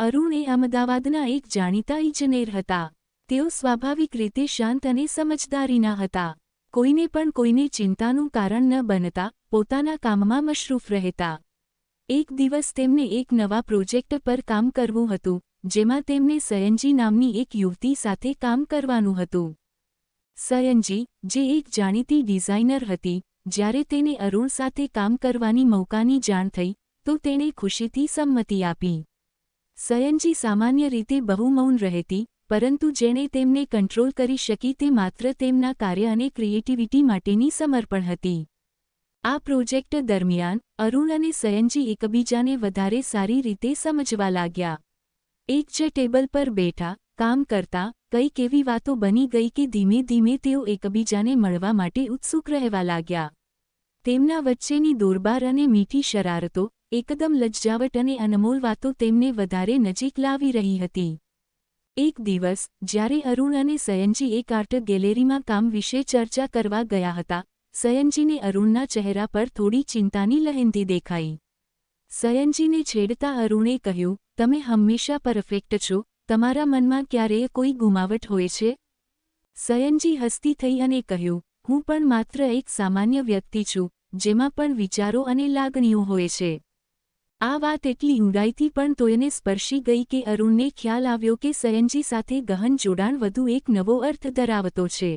અરુણ એ અમદાવાદના એક જાણીતા ઇજનેર હતા. તેઓ સ્વાભાવિક રીતે શાંત અને સમજદારીના હતા. કોઈને પણ કોઈને ચિંતાનું કારણ ન બનતા પોતાના કામમાં મશરૂફ રહેતા. એક દિવસ તેમને એક નવા પ્રોજેક્ટ પર કામ કરવું હતું, જેમાં તેમને સયંજી નામની એક યુવતી સાથે કામ કરવાનું હતું. સયંજી જે એક જાણીતી ડિઝાઇનર હતી, જ્યારે તેને અરુણ સાથે કામ કરવાની મૌકાની જાણ થઈ, તો તેણે ખુશીથી સંમતિ આપી. સયંજી સામાન્ય રીતે બહુ મૌન રહેતી, પરંતુ જેણે તેમને કંટ્રોલ કરી શકી તે માત્ર તેમના કાર્ય અને ક્રિએટિવિટી માટેની સમર્પણ હતી. આ પ્રોજેક્ટ દરમિયાન અરુણ અને સયનજી એકબીજાને વધારે સારી રીતે સમજવા લાગ્યા. એક જ ટેબલ પર બેઠા, કામ કરતા કઈ એવી વાતો બની ગઈ કે ધીમે ધીમે તેઓ એકબીજાને મળવા માટે ઉત્સુક રહેવા લાગ્યા. તેમના વચ્ચેની દોરબાર અને મીઠી શરારતો એકદમ લજ્જાવટ અને અનમોલ વાતો તેમને વધારે નજીક લાવી રહી હતી. એક દિવસ, જ્યારે અરુણ અને સયનજી એક આર્ટ ગેલેરીમાં કામ વિશે ચર્ચા કરવા ગયા હતા, સયનજીને અરુણના ચહેરા પર થોડી ચિંતાની લહેંદી દેખાઈ. સયનજીને છેડતા અરુણે કહ્યું, તમે હંમેશા પરફેક્ટ છો, તમારા મનમાં ક્યારેય કોઈ ગુમાવટ હોય છે? સયનજી હસતી થઈ અને કહ્યું, હું પણ માત્ર એક સામાન્ય વ્યક્તિ છું, જેમાં પણ વિચારો અને લાગણીઓ હોય છે. આ વાત એટલી ઊંડાઈથી પણ તોયને સ્પર્શી ગઈ કે અરુણને ખ્યાલ આવ્યો કે સયનજી સાથે ગહન જોડાણ વધુ એક નવો અર્થ ધરાવતો છે.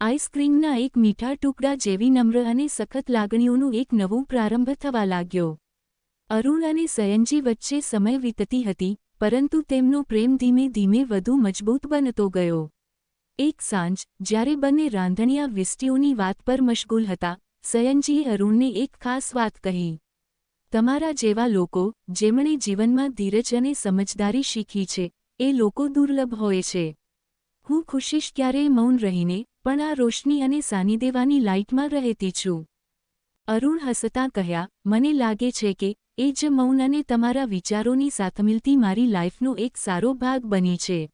આઈસ્ક્રીમના એક મીઠા ટુકડા જેવી નમ્ર અને સખત લાગણીઓનું એક નવું પ્રારંભ થવા લાગ્યો. અરુણ અને સયનજી વચ્ચે સમય વીતતી હતી, પરંતુ તેમનો પ્રેમ ધીમે ધીમે વધુ મજબૂત બનતો ગયો. એક સાંજ, જ્યારે બંને રાંધણિયા વિસ્ટીઓની વાત પર મશગુલ હતા, સયનજીએ અરુણને એક ખાસ વાત કહી. તમારા જેવા લોકો, જેમણે જીવનમાં ધીરજ અને સમજદારી શીખી છે, એ લોકો દુર્લભ હોય છે. હું ખુશીશ ક્યારેય મૌન રહીને, પણ આ રોશની અને સાનીદેવાની લાઇટમાં રહેતી છું. અરુણ હસતા કહ્યા, મને લાગે છે કે, એ જ મૌન અને તમારા વિચારોની સાથમિલતી મારી લાઇફનો એક સારો ભાગ બની છે.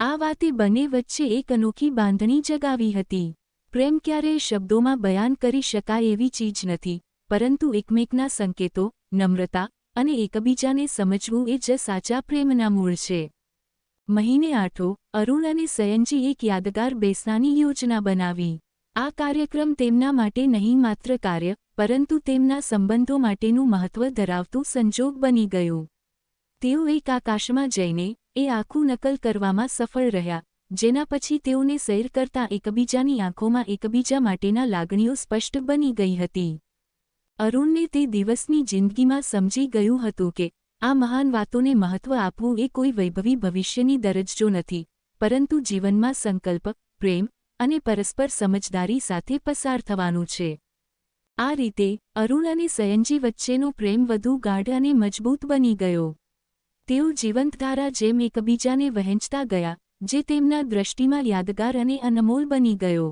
આ વાતે બંને વચ્ચે એક અનોખી બાંધણી જગાવી હતી. પ્રેમ ક્યારેય શબ્દોમાં બયાન કરી શકાય એવી ચીજ નથી પરંતુ એકમેકના સંકેતો, નમ્રતા અને એકબીજાને સમજવું એ જ સાચા પ્રેમના મૂળ છે. મહિને આઠો, અરુણ અને સયનજી એક યાદગાર બેસનાની યોજના બનાવી. આ કાર્યક્રમ તેમના માટે નહીં માત્ર કાર્ય, પરંતુ તેમના સંબંધો માટેનું મહત્વ ધરાવતું સંજોગ બની ગયું. તેઓ એક આકાશમાં જઈને, એ આખું નકલ કરવામાં સફળ રહ્યા, જેના પછી તેઓને સૈર કરતા એકબીજાની આંખોમાં એકબીજા માટેના લાગણીઓ સ્પષ્ટ બની ગઈ હતી. અરુણને તે દિવસની જિંદગીમાં સમજી ગયું હતું કે આ મહાન વાતોને મહત્વ આપવું એ કોઈ વૈભવી ભવિષ્યની દરજ્જો નથી, પરંતુ જીવનમાં સંકલ્પ, પ્રેમ અને પરસ્પર સમજદારી સાથે પસાર થવાનું છે. આ રીતે અરુણ અને સયંજી વચ્ચેનો પ્રેમ વધુ ગાઢ અને મજબૂત બની ગયો. તેઓ જીવંતધારા જેમ એકબીજાને વહેંચતા ગયા, જે તેમના દ્રષ્ટિમાં યાદગાર અને અનમોલ બની ગયો.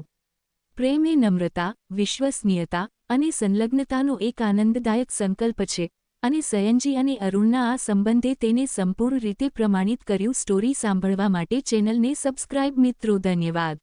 પ્રેમ એ નમ્રતા, વિશ્વસનીયતા અને સંલગ્નતાનો એક આનંદદાયક સંકલ્પ છે. અને સયનજી અને અરુણના આ સંબંધે તેને સંપૂર્ણ રીતે પ્રમાણિત કર્યું સ્ટોરી સાંભળવા માટે ચેનલને સબસ્ક્રાઇબ મિત્રો, ધન્યવાદ.